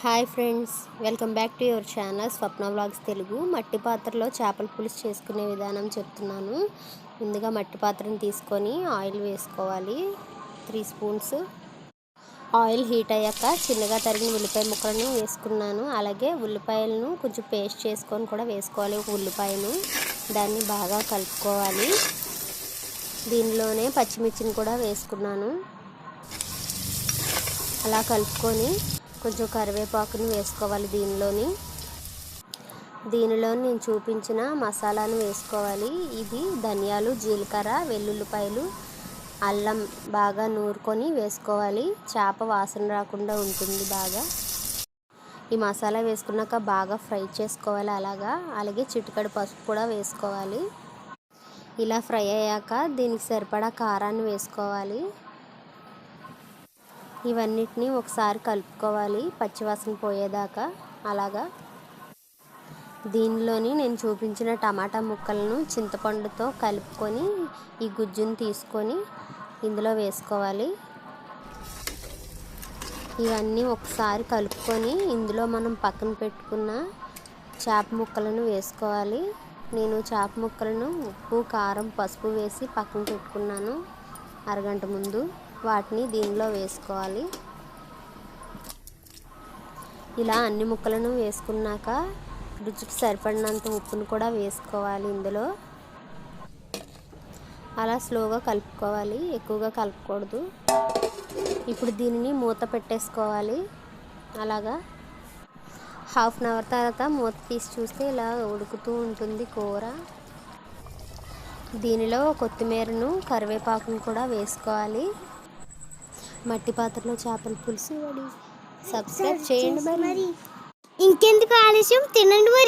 Hi friends welcome back to your channel Swapna vlogs Telugu. మట్టి పాత్రలో చేపల పులుసు చేసుకునే విధానం చెప్తున్నాను. ముందుగా మట్టి పాత్రను తీసుకొని ఆయిల్ వేసుకోవాలి. త్రీ స్పూన్స్ ఆయిల్ హీట్ అయ్యాక చిన్నగా తరిగిన ఉల్లిపాయ ముక్కలను వేసుకున్నాను. అలాగే ఉల్లిపాయలను కొంచెం పేస్ట్ చేసుకొని కూడా వేసుకోవాలి ఒక ఉల్లిపాయను. దాన్ని బాగా కలుపుకోవాలి. దీనిలోనే పచ్చిమిర్చిని కూడా వేసుకున్నాను. అలా కలుపుకొని కొంచెం కరివేపాకుని వేసుకోవాలి దీనిలోని. దీనిలో నేను చూపించిన మసాలాను వేసుకోవాలి. ఇది ధనియాలు జీలకర్ర వెల్లుల్లిపాయలు అల్లం బాగా నూరుకొని వేసుకోవాలి. చేప వాసన రాకుండా ఉంటుంది బాగా. ఈ మసాలా వేసుకున్నాక బాగా ఫ్రై చేసుకోవాలి అలాగా. అలాగే చిటికడు పసుపు కూడా వేసుకోవాలి. ఇలా ఫ్రై అయ్యాక దీనికి సరిపడా కారాన్ని వేసుకోవాలి. ఇవన్నిటిని ఒకసారి కలుపుకోవాలి పచ్చివాసన పోయేదాకా అలాగా. దీనిలోని నేను చూపించిన టమాటా ముక్కలను చింతపండుతో కలుపుకొని ఈ గుజ్జును తీసుకొని ఇందులో వేసుకోవాలి. ఇవన్నీ ఒకసారి కలుపుకొని ఇందులో మనం పక్కన పెట్టుకున్న చేప ముక్కలను వేసుకోవాలి. నేను చేప ముక్కలను ఉప్పు కారం పసుపు వేసి పక్కన పెట్టుకున్నాను అరగంట ముందు. వాటిని దీనిలో వేసుకోవాలి. ఇలా అన్ని ముక్కలను వేసుకున్నాక రుచికి సరిపడినంత ఉప్పును కూడా వేసుకోవాలి ఇందులో. అలా స్లోగా కలుపుకోవాలి ఎక్కువగా కలపకూడదు. ఇప్పుడు దీనిని మూత పెట్టేసుకోవాలి. అలాగా. హాఫ్ అన్ అవర్ తర్వాత మూత తీసి చూస్తే ఇలా ఉడుకుతూ ఉంటుంది కూర. దీనిలో కొత్తిమీరను కరివేపాకును కూడా వేసుకోవాలి. మట్టి పాత్రలో చేపల పులుసు రెడీ సబ్స్క్రైబ్ చేయండి మరి. ఇంకెందుకు ఆలస్యం? తినండి మరి.